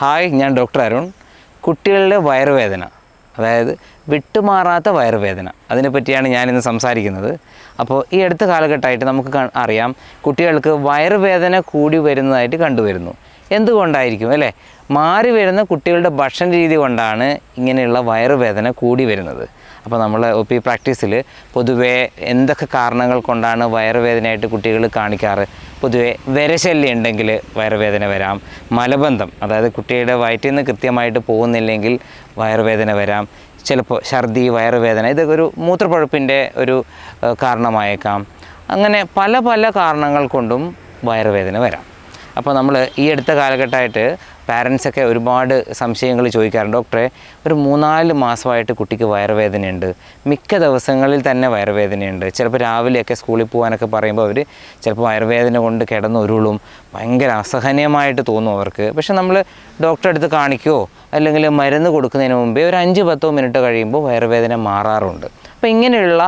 Hi ഞാൻ doctor Arun. കുട്ടികളുടെ വയറുവേദന അതായത് വിട്ടുമാറാത്ത വയറുവേദന അതിനെപ്പറ്റിയാണ് ഞാനിന്ന് സംസാരിക്കുന്നത്. അപ്പോൾ ഈ അടുത്ത കാലഘട്ടമായിട്ട് നമുക്ക് അറിയാം കുട്ടികൾക്ക് വയറുവേദന കൂടി വരുന്നതായിട്ട് കണ്ടുവരുന്നു. എന്തുകൊണ്ടായിരിക്കും അല്ലേ? മാറി വരുന്ന കുട്ടികളുടെ ഭക്ഷണ രീതി കൊണ്ടാണ് ഇങ്ങനെയുള്ള വയറുവേദന കൂടി വരുന്നത്. അപ്പോൾ നമ്മൾ ഒ പി പ്രാക്ടീസിൽ പൊതുവേ എന്തൊക്കെ കാരണങ്ങൾ കൊണ്ടാണ് വയറുവേദനയായിട്ട് കുട്ടികൾ കാണിക്കാറ്? പൊതുവേ വിരശല്യം ഉണ്ടെങ്കിൽ വയറുവേദന വരാം. മലബന്ധം അതായത് കുട്ടിയുടെ വയറ്റിൽ നിന്ന് കൃത്യമായിട്ട് പോകുന്നില്ലെങ്കിൽ വയറുവേദന വരാം. ചിലപ്പോൾ ഛർദി വയറുവേദന ഇതൊക്കെ ഒരു മൂത്രപ്പഴുപ്പിന്റെ ഒരു കാരണമായേക്കാം. അങ്ങനെ പല പല കാരണങ്ങൾ കൊണ്ടും വയറുവേദന വരാം. അപ്പോൾ നമ്മൾ ഈ അടുത്ത കാലഘട്ടമായിട്ട് പാരൻസൊക്കെ ഒരുപാട് സംശയങ്ങൾ ചോദിക്കാറുണ്ട്. ഡോക്ടറെ ഒരു മൂന്നാൽ മാസമായിട്ട് കുട്ടിക്ക് വയറുവേദനയുണ്ട്. മിക്ക ദിവസങ്ങളിൽ തന്നെ വയറുവേദനയുണ്ട്. ചിലപ്പോൾ രാവിലെയൊക്കെ സ്കൂളിൽ പോകാനൊക്കെ പറയുമ്പോൾ അവർ ചിലപ്പോൾ വയറുവേദന കൊണ്ട് കിടന്ന് ഉരുളും ഭയങ്കര അസഹനീയമായിട്ട് തോന്നും അവർക്ക്. പക്ഷെ നമ്മൾ ഡോക്ടറെ അടുത്ത് കാണിക്കുമോ അല്ലെങ്കിൽ മരുന്ന് കൊടുക്കുന്നതിന് മുമ്പേ ഒരു അഞ്ച് പത്തോ മിനിറ്റ് കഴിയുമ്പോൾ വയറുവേദന മാറാറുണ്ട്. അപ്പോൾ ഇങ്ങനെയുള്ള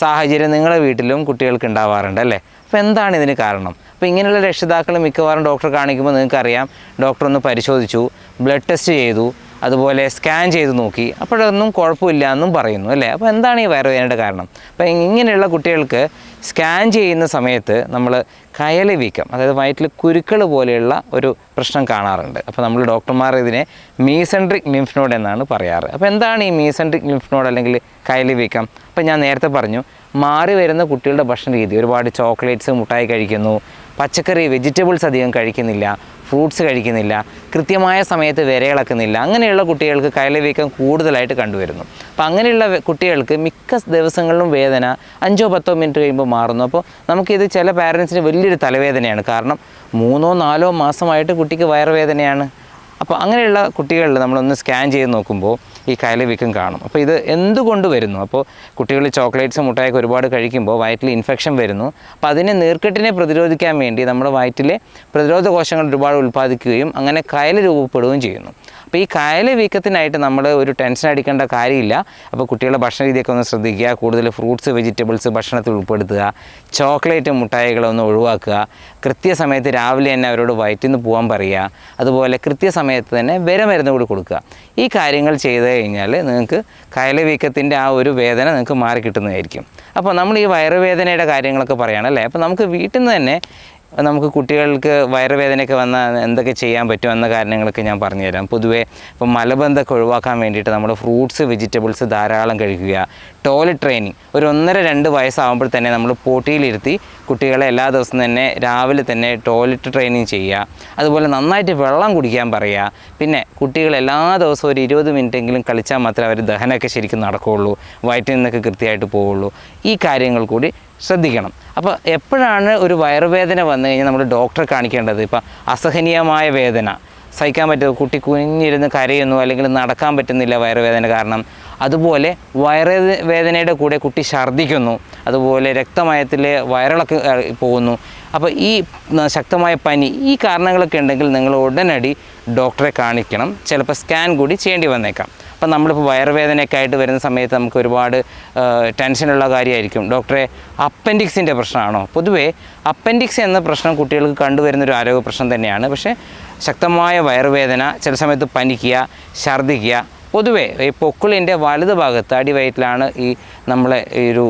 സാഹചര്യം നിങ്ങളുടെ വീട്ടിലും കുട്ടികൾക്ക് ഉണ്ടാവാറുണ്ട് അല്ലേ? അപ്പോൾ എന്താണ് ഇതിന് കാരണം? അപ്പോൾ ഇങ്ങനെയുള്ള രക്ഷിതാക്കൾ മിക്കവാറും ഡോക്ടറെ കാണിക്കുമ്പോൾ നിങ്ങൾക്കറിയാം. ഡോക്ടർ ഒന്ന് പരിശോധിച്ചു ബ്ലഡ് ടെസ്റ്റ് ചെയ്തു അതുപോലെ സ്കാൻ ചെയ്ത് നോക്കി. അപ്പോഴൊന്നും കുഴപ്പമില്ല എന്നും പറയുന്നു അല്ലേ? അപ്പോൾ എന്താണ് ഈ വയറുവേദനയുടെ കാരണം? അപ്പോൾ ഇങ്ങനെയുള്ള കുട്ടികൾക്ക് സ്കാൻ ചെയ്യുന്ന സമയത്ത് നമ്മൾ കയൽ വീക്കം അതായത് വയറ്റിൽ കുരുക്കൾ പോലെയുള്ള ഒരു പ്രശ്നം കാണാറുണ്ട്. അപ്പോൾ നമ്മൾ ഡോക്ടർമാർ ഇതിനെ മീസെൻട്രിക് ലിംഫ് നോഡ് എന്നാണ് പറയാറ്. അപ്പോൾ എന്താണ് ഈ മീസെൻട്രിക് ലിംഫ് നോഡ് അല്ലെങ്കിൽ കയൽ വീക്കം? അപ്പോൾ ഞാൻ നേരത്തെ പറഞ്ഞു മാറി വരുന്ന കുട്ടികളുടെ ഭക്ഷണ രീതി ഒരുപാട് ചോക്ലേറ്റ്സ് മുട്ടായി കഴിക്കുന്നു പച്ചക്കറി വെജിറ്റബിൾസ് അധികം കഴിക്കുന്നില്ല ഫ്രൂട്ട്സ് കഴിക്കുന്നില്ല കൃത്യമായ സമയത്ത് വിരയിളക്കുന്നില്ല അങ്ങനെയുള്ള കുട്ടികൾക്ക് കയലവീക്കം കൂടുതലായിട്ട് കണ്ടുവരുന്നു. അപ്പോൾ അങ്ങനെയുള്ള കുട്ടികൾക്ക് മിക്ക ദിവസങ്ങളിലും വേദന അഞ്ചോ പത്തോ മിനിറ്റ് കഴിയുമ്പോൾ മാറുന്നു. അപ്പോൾ നമുക്കിത് ചില പാരൻസിന് വലിയൊരു തലവേദനയാണ്. കാരണം മൂന്നോ നാലോ മാസമായിട്ട് കുട്ടിക്ക് വയറുവേദനയാണ്. അപ്പോൾ അങ്ങനെയുള്ള കുട്ടികളിൽ നമ്മളൊന്ന് സ്കാൻ ചെയ്ത് നോക്കുമ്പോൾ ഈ കയലവീക്കം കാണും. അപ്പോൾ ഇത് എന്തുകൊണ്ട് വരുന്നു? അപ്പോൾ കുട്ടികൾ ചോക്ലേറ്റ്സ് മുട്ടായൊക്കെ ഒരുപാട് കഴിക്കുമ്പോൾ വയറ്റിൽ ഇൻഫെക്ഷൻ വരുന്നു. അപ്പോൾ അതിനെ നീർക്കെട്ടിനെ പ്രതിരോധിക്കാൻ വേണ്ടി നമ്മുടെ വയറ്റിലെ പ്രതിരോധ കോശങ്ങൾ ഒരുപാട് ഉൽപ്പാദിക്കുകയും അങ്ങനെ കയൽ രൂപപ്പെടുകയും ചെയ്യുന്നു. അപ്പോൾ ഈ കായൽ വീക്കത്തിനായിട്ട് നമ്മൾ ഒരു ടെൻഷൻ അടിക്കേണ്ട കാര്യമില്ല. അപ്പോൾ കുട്ടികളുടെ ഭക്ഷണ രീതിയൊക്കെ ഒന്ന് ശ്രദ്ധിക്കുക. കൂടുതൽ ഫ്രൂട്ട്സ് വെജിറ്റബിൾസ് ഭക്ഷണത്തിൽ ഉൾപ്പെടുത്തുക. ചോക്ലേറ്റ് മുട്ടായികളൊന്ന് ഒഴിവാക്കുക. കൃത്യസമയത്ത് രാവിലെ തന്നെ അവരോട് വയറ്റിൽ നിന്ന് പോകാൻ പറയുക. അതുപോലെ കൃത്യസമയത്ത് തന്നെ വിരമരുന്ന് കൂടി കൊടുക്കുക. ഈ കാര്യങ്ങൾ ചെയ്ത് കഴിഞ്ഞാൽ നിങ്ങൾക്ക് കയൽ വീക്കത്തിന്റെ ആ ഒരു വേദന നിങ്ങൾക്ക് മാറി കിട്ടുന്നതായിരിക്കും അപ്പോൾ നമ്മൾ ഈ വയറുവേദനയുടെ കാര്യങ്ങളൊക്കെ പറയുകയാണല്ലേ അപ്പോൾ നമുക്ക് വീട്ടിൽ നിന്ന് തന്നെ നമുക്ക് കുട്ടികൾക്ക് വയറുവേദനയൊക്കെ വന്നാൽ എന്തൊക്കെ ചെയ്യാൻ പറ്റും എന്ന കാര്യങ്ങളൊക്കെ ഞാൻ പറഞ്ഞുതരാം പൊതുവേ ഇപ്പം മലബന്ധമൊക്കെ ഒഴിവാക്കാൻ വേണ്ടിയിട്ട് നമ്മൾ ഫ്രൂട്ട്സ് വെജിറ്റബിൾസ് ധാരാളം കഴിക്കുക. Toilet training. ഒരു ഒന്നര രണ്ട് വയസ്സാകുമ്പോൾ തന്നെ നമ്മൾ പോട്ടിയിലിരുത്തി കുട്ടികളെ എല്ലാ ദിവസവും തന്നെ രാവിലെ തന്നെ ടോയ്ലറ്റ് ട്രെയിനിങ് ചെയ്യുക. അതുപോലെ നന്നായിട്ട് വെള്ളം കുടിക്കാൻ പറയുക. പിന്നെ കുട്ടികൾ എല്ലാ ദിവസവും ഒരു ഇരുപത് മിനിറ്റെങ്കിലും കളിച്ചാൽ മാത്രമേ അവർ ദഹനമൊക്കെ ശരിക്കും നടക്കുകയുള്ളൂ. വയറ്റിൽ നിന്നൊക്കെ കൃത്യമായിട്ട് പോവുള്ളൂ ഈ കാര്യങ്ങൾ കൂടി ശ്രദ്ധിക്കണം. അപ്പോൾ എപ്പോഴാണ് ഒരു വയറുവേദന വന്നു കഴിഞ്ഞാൽ നമ്മൾ ഡോക്ടറെ കാണിക്കേണ്ടത്? ഇപ്പം അസഹനീയമായ വേദന സഹിക്കാൻ പറ്റുമോ കുട്ടി കുഞ്ഞിരുന്ന് കരയുന്നു അല്ലെങ്കിൽ നടക്കാൻ പറ്റുന്നില്ല വയറുവേദന കാരണം അതുപോലെ വയറ് വേദനയുടെ കൂടെ കുട്ടി ഛർദ്ദിക്കുന്നു അതുപോലെ രക്തമയത്തിൽ വയറിളക്ക് പോകുന്നു. അപ്പോൾ ഈ ശക്തമായ പനി ഈ കാരണങ്ങളൊക്കെ ഉണ്ടെങ്കിൽ നിങ്ങൾ ഉടനടി ഡോക്ടറെ കാണിക്കണം. ചിലപ്പോൾ സ്കാൻ കൂടി ചെയ്യേണ്ടി വന്നേക്കാം. അപ്പം നമ്മളിപ്പോൾ വയറുവേദനയൊക്കെ ആയിട്ട് വരുന്ന സമയത്ത് നമുക്ക് ഒരുപാട് ടെൻഷനുള്ള കാര്യമായിരിക്കും. ഡോക്ടറെ അപ്പൻഡിക്സിന്റെ പ്രശ്നമാണോ? പൊതുവേ അപ്പൻഡിക്സ് എന്ന പ്രശ്നം കുട്ടികൾക്ക് കണ്ടുവരുന്ന ഒരു ആരോഗ്യ പ്രശ്നം തന്നെയാണ്. പക്ഷേ ശക്തമായ വയറുവേദന ചില സമയത്ത് പനിക്കുക ഛർദ്ദിക്കുക പൊതുവേ ഈ പൊക്കിളിന്റെ വലത് ഭാഗത്ത് അടിവയറ്റിലാണ് ഈ നമ്മളെ ഈ ഒരു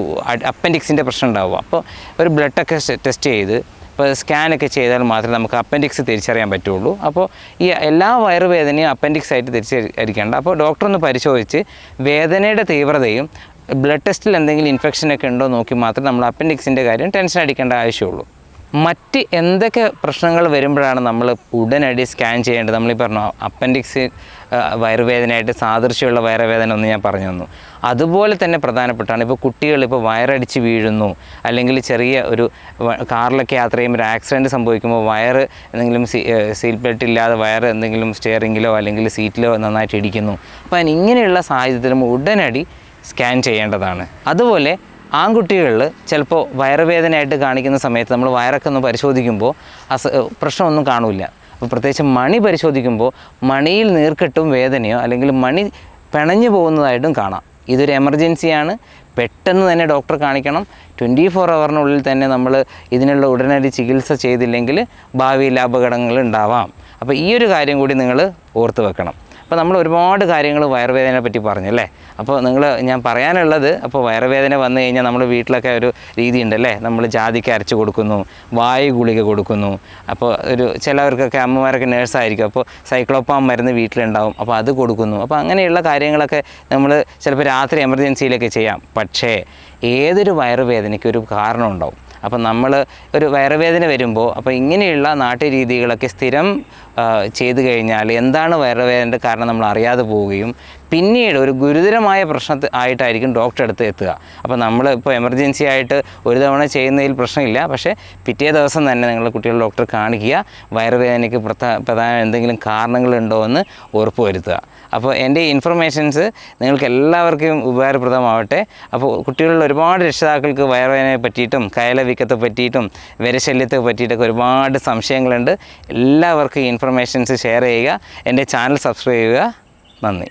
അപ്പൻഡിക്സിന്റെ പ്രശ്നം ഉണ്ടാവുക. അപ്പോൾ ഒരു ബ്ലഡൊക്കെ ടെസ്റ്റ് ചെയ്ത് ഇപ്പോൾ സ്കാനൊക്കെ ചെയ്താൽ മാത്രമേ നമുക്ക് അപ്പൻഡിക്സ് തിരിച്ചറിയാൻ പറ്റുള്ളൂ. അപ്പോൾ ഈ എല്ലാ വയറുവേദനയും അപ്പൻഡിക്സ് ആയിട്ട് തിരിച്ചറിയിക്കേണ്ട അപ്പോൾ ഡോക്ടർ ഒന്ന് പരിശോധിച്ച് വേദനയുടെ തീവ്രതയും ബ്ലഡ് ടെസ്റ്റിൽ എന്തെങ്കിലും ഇൻഫെക്ഷനൊക്കെ ഉണ്ടോ നോക്കി മാത്രമേ നമ്മൾ അപ്പൻഡിക്സിന്റെ കാര്യം ടെൻഷൻ അടിക്കേണ്ട ആവശ്യമുള്ളൂ. മറ്റ് എന്തൊക്കെ പ്രശ്നങ്ങൾ വരുമ്പോഴാണ് നമ്മൾ ഉടനടി സ്കാൻ ചെയ്യേണ്ടത്? നമ്മളീ പറഞ്ഞു അപ്പൻഡിക്സ് വയറുവേദനയായിട്ട് സാദൃശ്യമുള്ള വയറുവേദന ഒന്ന് ഞാൻ പറഞ്ഞു തന്നു. അതുപോലെ തന്നെ പ്രധാനപ്പെട്ടാണ് ഇപ്പോൾ കുട്ടികൾ ഇപ്പോൾ വയറടിച്ച് വീഴുന്നു. അല്ലെങ്കിൽ ചെറിയ ഒരു കാറിലൊക്കെ യാത്ര ചെയ്യുമ്പോൾ ഒരു ആക്സിഡന്റ് സംഭവിക്കുമ്പോൾ വയറ് എന്തെങ്കിലും സീ സീറ്റ് ബെൽറ്റ് ഇല്ലാതെ വയർ എന്തെങ്കിലും സ്റ്റിയറിങ്ങിലോ അല്ലെങ്കിൽ സീറ്റിലോ നന്നായിട്ട് ഇടിക്കുന്നു. അപ്പോൾ അതിന് ഇങ്ങനെയുള്ള സാഹചര്യത്തിലും ഉടനടി സ്കാൻ ചെയ്യേണ്ടതാണ്. അതുപോലെ ആൺകുട്ടികളിൽ ചിലപ്പോൾ വയറുവേദനയായിട്ട് കാണിക്കുന്ന സമയത്ത് നമ്മൾ വയറൊക്കെ ഒന്ന് പരിശോധിക്കുമ്പോൾ അസ പ്രശ്നമൊന്നും കാണില്ല. അപ്പോൾ പ്രത്യേകിച്ച് മണി പരിശോധിക്കുമ്പോൾ മണിയിൽ നീർക്കെട്ടും വേദനയോ അല്ലെങ്കിൽ മണി പിണഞ്ഞു പോകുന്നതായിട്ടും കാണാം. ഇതൊരു എമർജൻസിയാണ്. പെട്ടെന്ന് തന്നെ ഡോക്ടർ കാണിക്കണം. ട്വന്റി ഫോർ അവറിനുള്ളിൽ തന്നെ നമ്മൾ ഇതിനുള്ള ഉടനടി ചികിത്സ ചെയ്തില്ലെങ്കിൽ ഭാവിയിൽ അപകടങ്ങൾ ഉണ്ടാവാം. അപ്പോൾ ഈ ഒരു കാര്യം കൂടി നിങ്ങൾ ഓർത്ത് വെക്കണം. അപ്പോൾ നമ്മൾ ഒരുപാട് കാര്യങ്ങൾ വയറുവേദനയെ പറ്റി പറഞ്ഞു അല്ലേ? അപ്പോൾ നിങ്ങൾ ഞാൻ പറയാനുള്ളത് അപ്പോൾ വയറുവേദന വന്നു കഴിഞ്ഞാൽ നമ്മൾ വീട്ടിലൊക്കെ ഒരു രീതി ഉണ്ടല്ലേ നമ്മൾ ജാതിക്ക് അരച്ച് കൊടുക്കുന്നു വായു ഗുളിക കൊടുക്കുന്നു. അപ്പോൾ ഒരു ചിലവർക്കൊക്കെ അമ്മമാരൊക്കെ നേഴ്സായിരിക്കും അപ്പോൾ സൈക്ലോപ്പാം മരുന്ന് വീട്ടിലുണ്ടാവും അപ്പോൾ അത് കൊടുക്കുന്നു. അപ്പോൾ അങ്ങനെയുള്ള കാര്യങ്ങളൊക്കെ നമ്മൾ ചിലപ്പോൾ രാത്രി എമർജൻസിയിലൊക്കെ ചെയ്യാം. പക്ഷേ ഏതൊരു വയറുവേദനയ്ക്ക് ഒരു കാരണം ഉണ്ടാവും അപ്പം നമ്മൾ ഒരു വയറുവേദന വരുമ്പോൾ അപ്പോൾ ഇങ്ങനെയുള്ള നാട്ടുരീതികളൊക്കെ സ്ഥിരം ചെയ്തു കഴിഞ്ഞാൽ എന്താണ് വയറുവേദനയുടെ കാരണം നമ്മൾ അറിയാതെ പോവുകയും പിന്നീട് ഒരു ഗുരുതരമായ പ്രശ്നത്തിൽ ആയിട്ടായിരിക്കും ഡോക്ടറെ അടുത്ത് എത്തുക. അപ്പോൾ നമ്മൾ ഇപ്പോൾ എമർജൻസി ആയിട്ട് ഒരു തവണ ചെയ്യുന്നതിൽ പ്രശ്നമില്ല. പക്ഷേ പിറ്റേ ദിവസം തന്നെ നിങ്ങൾ കുട്ടികളെ ഡോക്ടറെ കാണിക്കുക വയറുവേദനയ്ക്ക് പ്രധാ പ്രധാന എന്തെങ്കിലും കാരണങ്ങളുണ്ടോ എന്ന് ഉറപ്പ് വരുത്തുക. അപ്പോൾ എന്റെ ഇൻഫർമേഷൻസ് നിങ്ങൾക്ക് എല്ലാവർക്കും ഉപകാരപ്രദമാവട്ടെ. അപ്പോൾ കുട്ടികളിൽ ഒരുപാട് രക്ഷിതാക്കൾക്ക് വയറുവേദനയെ പറ്റിയിട്ടും കയലവിക്കത്തെ പറ്റിയിട്ടും വിരശല്യത്തെ പറ്റിയിട്ടൊക്കെ ഒരുപാട് സംശയങ്ങളുണ്ട്. എല്ലാവർക്കും ഈ ഇൻഫർമേഷൻസ് ഷെയർ ചെയ്യുക. എന്റെ ചാനൽ സബ്സ്ക്രൈബ് ചെയ്യുക. നന്ദി.